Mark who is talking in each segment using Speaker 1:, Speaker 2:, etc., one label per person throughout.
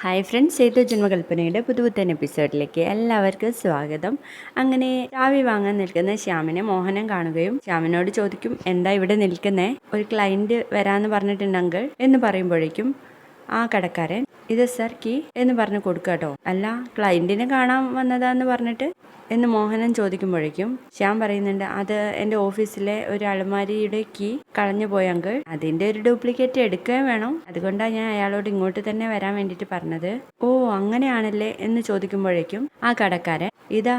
Speaker 1: Hi friends ഏതോ ജന്മകൽപ്പനയുടെ പുതുപുത്തൻ എപ്പിസോഡിലേക്ക് എല്ലാവർക്കും സ്വാഗതം. അങ്ങനെ ചാവി വാങ്ങാൻ നിൽക്കുന്ന ശ്യാമിനെ മോഹനം കാണുകയും ശ്യാമിനോട് ചോദിക്കും എന്താ ഇവിടെ നിൽക്കുന്നേ? ഒരു ക്ലയന്റ് വരാമെന്ന് പറഞ്ഞിട്ടുണ്ട് അങ്കിൾ എന്ന് പറയുമ്പോഴേക്കും ആ കടക്കാരൻ ഇത് സർ കീ എന്ന് പറഞ്ഞ് കൊടുക്കാട്ടോ അല്ല ക്ലയന്റിനെ കാണാൻ വന്നതാന്ന് പറഞ്ഞിട്ട് എന്ന് മോഹനൻ ചോദിക്കുമ്പോഴേക്കും ശ്യാം പറയുന്നുണ്ട് അത് എന്റെ ഓഫീസിലെ ഒരു അലമാരിയുടെ കീ കളഞ്ഞു പോയ അതിന്റെ ഒരു ഡ്യൂപ്ലിക്കേറ്റ് എടുക്കുകയും വേണം. അതുകൊണ്ടാണ് ഞാൻ അയാളോട് ഇങ്ങോട്ട് തന്നെ വരാൻ വേണ്ടിയിട്ട് പറഞ്ഞത്. ഓ അങ്ങനെയാണല്ലേ? എന്ന് ചോദിക്കുമ്പോഴേക്കും ആ കടക്കാരൻ ഇതാ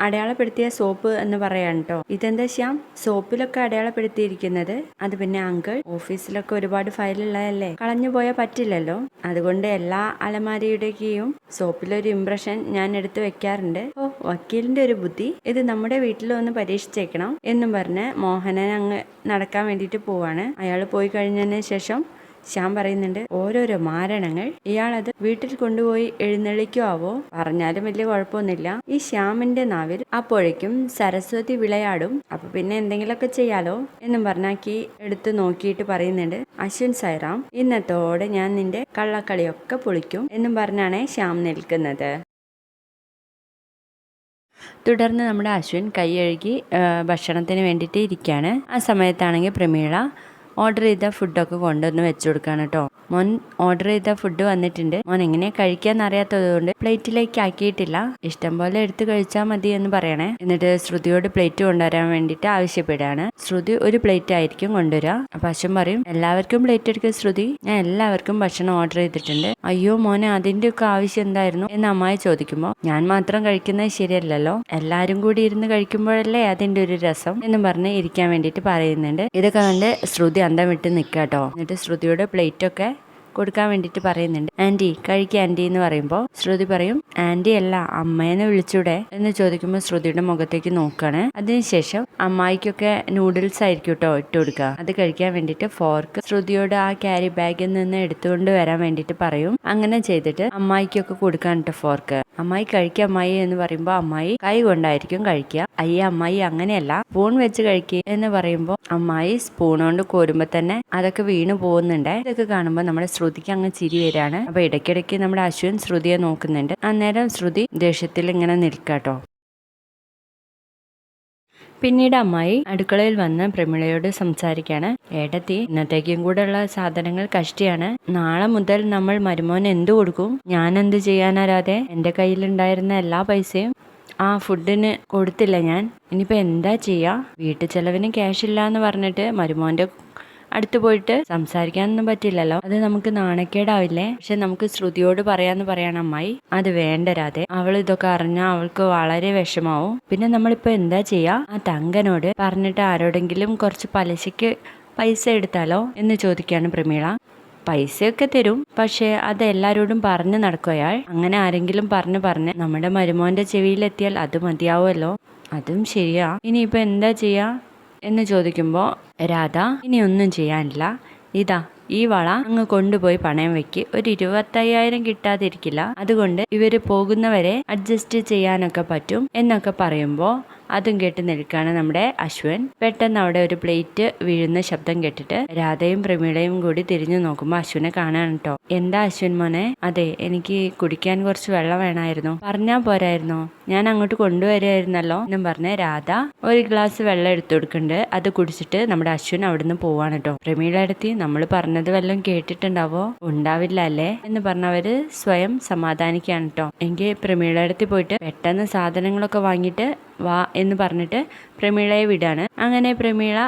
Speaker 1: അടയാളപ്പെടുത്തിയ സോപ്പ് എന്ന് പറയാൻ കേട്ടോ ഇതെന്താ ശ്യാം? സോപ്പിലൊക്കെ അടയാളപ്പെടുത്തിയിരിക്കുന്നത് അത് പിന്നെ അങ്കിൾ ഓഫീസിലൊക്കെ ഒരുപാട് ഫയലുള്ളതല്ലേ? കളഞ്ഞു പോയാൽ പറ്റില്ലല്ലോ? അതുകൊണ്ട് എല്ലാ അലമാരിയുടെയും സോപ്പിലൊരു ഇംപ്രഷൻ ഞാൻ എടുത്തു വെക്കാറുണ്ട്. ഓ വക്കീലിന്റെ ഒരു ബുദ്ധി. ഇത് നമ്മുടെ വീട്ടിൽ ഒന്ന് പരീക്ഷിച്ചേക്കണം എന്നും പറഞ്ഞ് മോഹനൻ അങ്ങ് നടക്കാൻ വേണ്ടിയിട്ട് പോവാണ്. അയാൾ പോയി കഴിഞ്ഞതിന് ശേഷം ശ്യാം പറയുന്നുണ്ട് ഓരോരോ മാരണങ്ങൾ ഇയാളത് വീട്ടിൽ കൊണ്ടുപോയി എഴുന്നള്ളിക്കുവോ പറഞ്ഞാലും വലിയ കുഴപ്പമൊന്നുമില്ല. ഈ ശ്യാമിന്റെ നാവിൽ അപ്പോഴേക്കും സരസ്വതി വിളയാടും. അപ്പൊ പിന്നെ എന്തെങ്കിലുമൊക്കെ ചെയ്യാലോ? എന്നും പറഞ്ഞാക്കി എടുത്തു നോക്കിയിട്ട് പറയുന്നുണ്ട് അശ്വിൻ സൈറാം ഇന്നത്തോടെ ഞാൻ നിന്റെ കള്ളക്കളിയൊക്കെ പൊളിക്കും എന്നും പറഞ്ഞാണ് ശ്യാം നിൽക്കുന്നത്. തുടർന്ന് നമ്മുടെ അശ്വിൻ കൈ കഴുകി ഭക്ഷണത്തിന് വേണ്ടിയിട്ട് ഇരിക്കുകയാണ് ആ സമയത്താണെങ്കിൽ പ്രമീള ഓർഡർ ചെയ്ത ഫുഡൊക്കെ കൊണ്ടുവന്ന് വെച്ചു കൊടുക്കുകയാണ് കേട്ടോ. മോൻ ഓർഡർ ചെയ്ത ഫുഡ് വന്നിട്ടുണ്ട്. മോൻ എങ്ങനെ കഴിക്കാന്ന് അറിയാത്തത് കൊണ്ട് പ്ലേറ്റിലേക്ക് ആക്കിയിട്ടില്ല. ഇഷ്ടം പോലെ എടുത്ത് കഴിച്ചാൽ മതി എന്ന് പറയണേ. എന്നിട്ട് ശ്രുതിയോട് പ്ലേറ്റ് കൊണ്ടുവരാൻ വേണ്ടിയിട്ട് ആവശ്യപ്പെടുകയാണ്. ശ്രുതി ഒരു പ്ലേറ്റ് ആയിരിക്കും കൊണ്ടുവരിക. അപ്പൊ അശ്വൻ പറയും എല്ലാവർക്കും പ്ലേറ്റ് എടുക്കുക ശ്രുതി. ഞാൻ എല്ലാവർക്കും ഭക്ഷണം ഓർഡർ ചെയ്തിട്ടുണ്ട്. അയ്യോ മോനെ അതിന്റെ ഒക്കെ ആവശ്യം എന്തായിരുന്നു? എന്ന് അമ്മായി ചോദിക്കുമ്പോൾ ഞാൻ മാത്രം കഴിക്കുന്നത് ശരിയല്ലല്ലോ. എല്ലാവരും കൂടി ഇരുന്ന് കഴിക്കുമ്പോഴല്ലേ അതിന്റെ ഒരു രസം? എന്നും പറഞ്ഞ് ഇരിക്കാൻ വേണ്ടിയിട്ട് പറയുന്നുണ്ട്. ഇതൊക്കെ കണ്ട് ശ്രുതി അന്തം വിട്ട് നിൽക്കാട്ടോ എന്നിട്ട് ശ്രുതിയുടെ പ്ലേറ്റ് ഒക്കെ കൊടുക്കാൻ വേണ്ടിയിട്ട് പറയുന്നുണ്ട്. ആന്റി കഴിക്കുക ആന്റി എന്ന് പറയുമ്പോൾ ശ്രുതി പറയും ആന്റി അല്ല അമ്മേനെ വിളിച്ചൂടെ എന്ന് ചോദിക്കുമ്പോൾ ശ്രുതിയുടെ മുഖത്തേക്ക് നോക്കുകയാണ്. അതിനുശേഷം അമ്മായിക്കൊക്കെ നൂഡിൽസ് ആയിരിക്കും കേട്ടോ ഇട്ട് കൊടുക്കുക. അത് കഴിക്കാൻ വേണ്ടിയിട്ട് ഫോർക്ക് ശ്രുതിയോട് ആ ക്യാരി ബാഗിൽ നിന്ന് എടുത്തുകൊണ്ട് വരാൻ വേണ്ടിയിട്ട് പറയും. അങ്ങനെ ചെയ്തിട്ട് അമ്മായിക്കൊക്കെ കൊടുക്കാൻ കേട്ടോ ഫോർക്ക്. അമ്മായി കഴിക്കുക അമ്മായി എന്ന് പറയുമ്പോൾ അമ്മായി കൈ കൊണ്ടായിരിക്കും കഴിക്കുക. അയ്യ അമ്മായി അങ്ങനെയല്ല. സ്പൂൺ വെച്ച് കഴിക്കുക എന്ന് പറയുമ്പോൾ അമ്മായി സ്പൂൺ കൊണ്ട് കോരുമ്പോൾ തന്നെ അതൊക്കെ വീണു പോകുന്നുണ്ട്. ഇതൊക്കെ കാണുമ്പോൾ നമ്മുടെ ശ്രുതിക്ക് അങ്ങ് ചിരി വരികയാണ്. അപ്പോൾ ഇടയ്ക്കിടയ്ക്ക് നമ്മുടെ അശ്വിൻ ശ്രുതിയെ നോക്കുന്നുണ്ട്. അന്നേരം ശ്രുതി ദേഷ്യത്തിൽ ഇങ്ങനെ നിൽക്കാട്ടോ. പിന്നീട് അമ്മായി അടുക്കളയിൽ വന്ന് പ്രമിളയോട് സംസാരിക്കാണ് ഏടത്തി ഇന്നത്തേക്കും കൂടെ ഉള്ള സാധനങ്ങൾ കഷ്ടിയാണ്. നാളെ മുതൽ നമ്മൾ മരുമോൻ എന്തു കൊടുക്കും? ഞാൻ എന്ത് ചെയ്യാനാരാതെ എന്റെ കയ്യിലുണ്ടായിരുന്ന എല്ലാ പൈസയും ആ ഫുഡിന് കൊടുത്തില്ല ഞാൻ. ഇനിയിപ്പോൾ എന്താ ചെയ്യാ? വീട്ടു ചെലവിന് ക്യാഷ് ഇല്ല എന്ന് പറഞ്ഞിട്ട് മരുമോന്റെ അടുത്ത് പോയിട്ട് സംസാരിക്കാനൊന്നും പറ്റില്ലല്ലോ. അത് നമുക്ക് നാണക്കേടാവില്ലേ? പക്ഷെ നമുക്ക് ശ്രുതിയോട് പറയാന്ന് പറയണം അമ്മായി. അത് വേണ്ട രാധെ അവൾ ഇതൊക്കെ അറിഞ്ഞാൽ അവൾക്ക് വളരെ വിഷമാവും. പിന്നെ നമ്മളിപ്പോ എന്താ ചെയ്യാ? ആ തങ്കനോട് പറഞ്ഞിട്ട് ആരോടെങ്കിലും കുറച്ച് പലിശയ്ക്ക് പൈസ എടുത്താലോ എന്ന് ചോദിക്കാണ് പ്രമീള. പൈസയൊക്കെ തരും. പക്ഷെ അത് എല്ലാരോടും പറഞ്ഞു നടക്കും അയാൾ. അങ്ങനെ ആരെങ്കിലും പറഞ്ഞു പറഞ്ഞ് നമ്മുടെ മരുമോന്റെ ചെവിയിലെത്തിയാൽ അത് മതിയാവുമല്ലോ? അതും ശരിയാ. ഇനിയിപ്പോ എന്താ ചെയ്യാ? എന്ന് ചോദിക്കുമ്പോൾ രാധ ഇനി ഒന്നും ചെയ്യാനില്ല. ഇതാ ഈ വള അങ്ങ് കൊണ്ടുപോയി പണയം വെക്ക്. ഒരു ഇരുപത്തയ്യായിരം കിട്ടാതിരിക്കില്ല. അതുകൊണ്ട് ഇവർ പോകുന്നവരെ അഡ്ജസ്റ്റ് ചെയ്യാനൊക്കെ പറ്റും എന്നൊക്കെ പറയുമ്പോൾ അതും കേട്ട് നിൽക്കുകയാണ് നമ്മുടെ അശ്വൻ. പെട്ടെന്ന് അവിടെ ഒരു പ്ലേറ്റ് വീഴുന്ന ശബ്ദം കേട്ടിട്ട് രാധയും പ്രമീളയും കൂടി തിരിഞ്ഞു നോക്കുമ്പോൾ അശ്വനെ കാണാൻ കേട്ടോ എന്താ അശ്വൻ മോനെ? അതെ എനിക്ക് കുടിക്കാൻ കുറച്ച് വെള്ളം വേണമായിരുന്നു പറഞ്ഞാൽ പോരായിരുന്നോ? ഞാൻ അങ്ങോട്ട് കൊണ്ടുവരുമായിരുന്നല്ലോ എന്നും പറഞ്ഞ് രാധ ഒരു ഗ്ലാസ് വെള്ളം എടുത്തു കൊടുക്കുന്നുണ്ട്. അത് കുടിച്ചിട്ട് നമ്മുടെ അശ്വൻ അവിടുന്ന് പോവാണ് കേട്ടോ പ്രമീള എടുത്തി നമ്മൾ പറഞ്ഞത് വല്ലതും കേട്ടിട്ടുണ്ടാവോ? ഉണ്ടാവില്ല അല്ലേ? എന്ന് പറഞ്ഞവര് സ്വയം സമാധാനിക്കാണ് കേട്ടോ എങ്കിൽ പ്രമീള അടുത്ത് പോയിട്ട് പെട്ടെന്ന് സാധനങ്ങളൊക്കെ വാങ്ങിയിട്ട് വാ എന്ന് പറഞ്ഞിട്ട് പ്രമീളയെ വിടാണ്. അങ്ങനെ പ്രമീള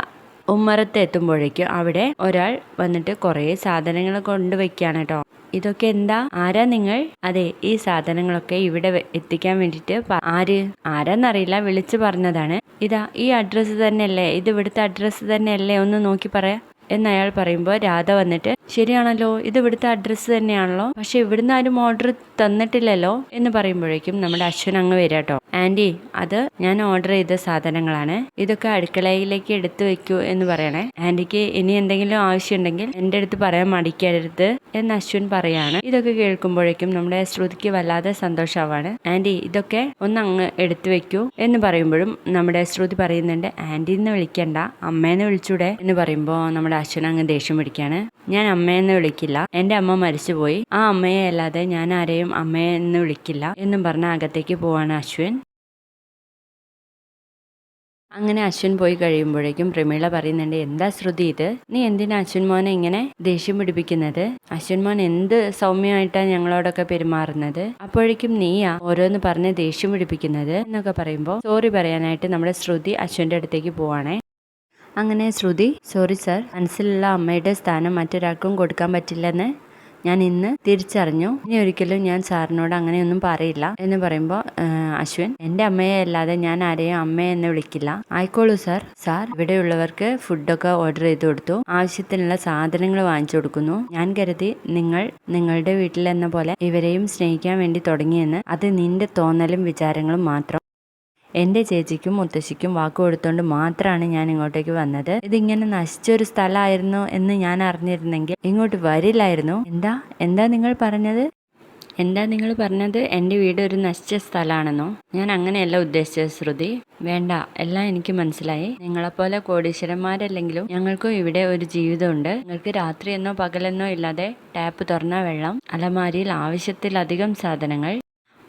Speaker 1: ഉമ്മറത്ത് എത്തുമ്പോഴേക്കും അവിടെ ഒരാൾ വന്നിട്ട് കുറേ സാധനങ്ങൾ കൊണ്ടുവയ്ക്കുകയാണ് കേട്ടോ ഇതൊക്കെ എന്താ? ആരാ നിങ്ങൾ? അതെ ഈ സാധനങ്ങളൊക്കെ ഇവിടെ എത്തിക്കാൻ വേണ്ടിയിട്ട് ആര്? ആരാന്നറിയില്ല വിളിച്ചു പറഞ്ഞതാണ്. ഇതാ ഈ അഡ്രസ്സ് തന്നെയല്ലേ? ഇത് ഇവിടുത്തെ അഡ്രസ്സ് തന്നെയല്ലേ? ഒന്ന് നോക്കി പറയാം എന്ന് അയാൾ പറയുമ്പോൾ രാധ വന്നിട്ട് ശരിയാണല്ലോ ഇത് ഇവിടുത്തെ അഡ്രസ്സ് തന്നെയാണല്ലോ. പക്ഷെ ഇവിടുന്ന് ആരും ഓർഡർ തന്നിട്ടില്ലല്ലോ? എന്ന് പറയുമ്പോഴേക്കും നമ്മുടെ അശ്വൻ അങ്ങ് വരാം കേട്ടോ ആന്റി അത് ഞാൻ ഓർഡർ ചെയ്ത സാധനങ്ങളാണ്. ഇതൊക്കെ അടുക്കളയിലേക്ക് എടുത്തു വെക്കൂ എന്ന് പറയണേ. ആന്റിക്ക് ഇനി എന്തെങ്കിലും ആവശ്യമുണ്ടെങ്കിൽ എന്റെ അടുത്ത് പറയാൻ മടിക്കരുത് എന്ന് അശ്വിൻ പറയാണ്. ഇതൊക്കെ കേൾക്കുമ്പോഴേക്കും നമ്മുടെ ശ്രുതിക്ക് വല്ലാതെ സന്തോഷമാണ് ആന്റി ഇതൊക്കെ ഒന്ന് അങ്ങ് എടുത്തു വെക്കൂ എന്ന് പറയുമ്പോഴും നമ്മുടെ ശ്രുതി പറയുന്നുണ്ട് ആന്റി എന്ന് വിളിക്കണ്ട അമ്മേനെ വിളിച്ചൂടെ എന്ന് പറയുമ്പോൾ നമ്മുടെ അശ്വിൻ അങ്ങ് ദേഷ്യം പിടിക്കാണ് ഞാൻ അമ്മയെന്ന് വിളിക്കില്ല. എന്റെ അമ്മ മരിച്ചുപോയി. ആ അമ്മയെ അല്ലാതെ ഞാൻ ആരെയും അമ്മയെന്ന് വിളിക്കില്ല എന്നും പറഞ്ഞ് അകത്തേക്ക് പോവാണ് അശ്വിൻ. അങ്ങനെ അശ്വിൻ പോയി കഴിയുമ്പോഴേക്കും പ്രമീള പറയുന്നുണ്ട് എന്താ ശ്രുതി ഇത്? നീ എന്തിനാ അശ്വിൻ മോനെ ഇങ്ങനെ ദേഷ്യം പിടിപ്പിക്കുന്നത്? അശ്വിൻ മോൻ എന്ത് സൗമ്യമായിട്ടാണ് ഞങ്ങളോടൊക്കെ പെരുമാറുന്നത്? അപ്പോഴേക്കും നീയാ ഓരോന്ന് പറഞ്ഞ് ദേഷ്യം പിടിപ്പിക്കുന്നത്? എന്നൊക്കെ പറയുമ്പോൾ സോറി പറയാനായിട്ട് നമ്മുടെ ശ്രുതി അശ്വിന്റെ അടുത്തേക്ക് പോവാണേ. അങ്ങനെ ശ്രുതി സോറി സർ മനസ്സിലുള്ള അമ്മയുടെ സ്ഥാനം മറ്റൊരാൾക്കും കൊടുക്കാൻ പറ്റില്ലെന്ന് ഞാൻ ഇന്ന് തിരിച്ചറിഞ്ഞു. ഇനി ഒരിക്കലും ഞാൻ സാറിനോട് അങ്ങനെയൊന്നും പറയില്ല എന്ന് പറയുമ്പോൾ അശ്വിൻ എന്റെ അമ്മയെ അല്ലാതെ ഞാൻ ആരെയും അമ്മ എന്ന് വിളിക്കില്ല. ആയിക്കോളൂ സാർ. സാർ ഇവിടെയുള്ളവർക്ക് ഫുഡൊക്കെ ഓർഡർ ചെയ്ത് കൊടുത്തു. ആവശ്യത്തിനുള്ള സാധനങ്ങൾ വാങ്ങിച്ചു കൊടുക്കുന്നു. ഞാൻ കരുതി നിങ്ങൾ നിങ്ങളുടെ വീട്ടിലെന്ന പോലെ ഇവരെയും സ്നേഹിക്കാൻ വേണ്ടി തുടങ്ങിയെന്ന്. അത് നിന്റെ തോന്നലും വിചാരങ്ങളും മാത്രം. എന്റെ ചേച്ചിക്കും മുത്തശ്ശിക്കും വാക്ക് കൊടുത്തോണ്ട് മാത്രമാണ് ഞാൻ ഇങ്ങോട്ടേക്ക് വന്നത്. ഇതിങ്ങനെ നശിച്ചൊരു സ്ഥലമായിരുന്നു എന്ന് ഞാൻ അറിഞ്ഞിരുന്നെങ്കിൽ ഇങ്ങോട്ട് വരില്ലായിരുന്നു. എന്താ? എന്താ നിങ്ങൾ പറഞ്ഞത്? എന്താ നിങ്ങൾ പറഞ്ഞത്? എന്റെ വീട് ഒരു നശിച്ച സ്ഥലമാണെന്നോ ഞാൻ അങ്ങനെയല്ല ഉദ്ദേശിച്ചത് ശ്രുതി. വേണ്ട എല്ലാം എനിക്ക് മനസ്സിലായി. നിങ്ങളെപ്പോലെ കോടീശ്വരന്മാരല്ലെങ്കിലും ഞങ്ങൾക്കും ഇവിടെ ഒരു ജീവിതമുണ്ട്. നിങ്ങൾക്ക് രാത്രിയെന്നോ പകലെന്നോ ഇല്ലാതെ ടാപ്പ് തുറന്ന വെള്ളം. അലമാരിയിൽ ആവശ്യത്തിലധികം സാധനങ്ങൾ.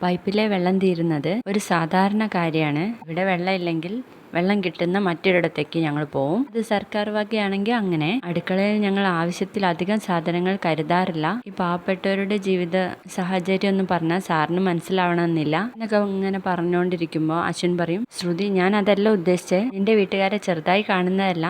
Speaker 1: പൈപ്പിലെ വെള്ളം തീരുന്നത് ഒരു സാധാരണ കാര്യമാണ്. ഇവിടെ വെള്ളം ഇല്ലെങ്കിൽ വെള്ളം കിട്ടുന്ന മറ്റൊരിടത്തേക്ക് ഞങ്ങൾ പോവും. അത് സർക്കാർ വകയാണെങ്കിൽ അങ്ങനെ. അടുക്കളയിൽ ഞങ്ങൾ ആവശ്യത്തിലധികം സാധനങ്ങൾ കരുതാറില്ല. ഈ പാവപ്പെട്ടവരുടെ ജീവിത സാഹചര്യം എന്ന് പറഞ്ഞാൽ സാറിന് മനസ്സിലാവണമെന്നില്ല. എന്നൊക്കെ ഇങ്ങനെ പറഞ്ഞുകൊണ്ടിരിക്കുമ്പോൾ അശ്വിൻ പറയും ശ്രുതി ഞാൻ അതല്ല ഉദ്ദേശിച്ചത് നിന്റെ വീട്ടുകാരെ ചെറുതായി കാണുന്നതല്ല.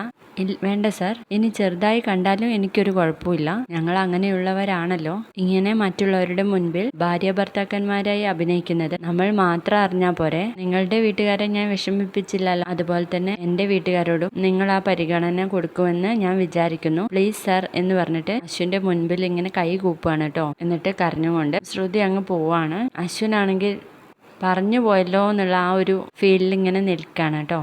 Speaker 1: വേണ്ട സർ. ഇനി ചെറുതായി കണ്ടാലും എനിക്കൊരു കുഴപ്പമില്ല. ഞങ്ങൾ അങ്ങനെയുള്ളവരാണല്ലോ. ഇങ്ങനെ മറ്റുള്ളവരുടെ മുൻപിൽ ഭാര്യ ഭർത്താക്കന്മാരായി അഭിനയിക്കുന്നത് നമ്മൾ മാത്രം അറിഞ്ഞാൽ പോരെ. നിങ്ങളുടെ വീട്ടുകാരെ ഞാൻ വിഷമിപ്പിച്ചില്ലല്ലോ. അതുപോലെ തന്നെ എന്റെ വീട്ടുകാരോടും നിങ്ങൾ ആ പരിഗണന കൊടുക്കുമെന്ന് ഞാൻ വിചാരിക്കുന്നു. പ്ലീസ് സർ എന്ന് പറഞ്ഞിട്ട് അശ്വിന്റെ മുൻപിൽ ഇങ്ങനെ കൈ കൂപ്പാണ് കേട്ടോ. എന്നിട്ട് കരഞ്ഞുകൊണ്ട് ശ്രുതി അങ്ങ് പോവാണ്. അശ്വിനാണെങ്കിൽ പറഞ്ഞു പോയല്ലോ എന്നുള്ള ആ ഒരു ഫീലിൽ ഇങ്ങനെ നിൽക്കുകയാണ് കേട്ടോ.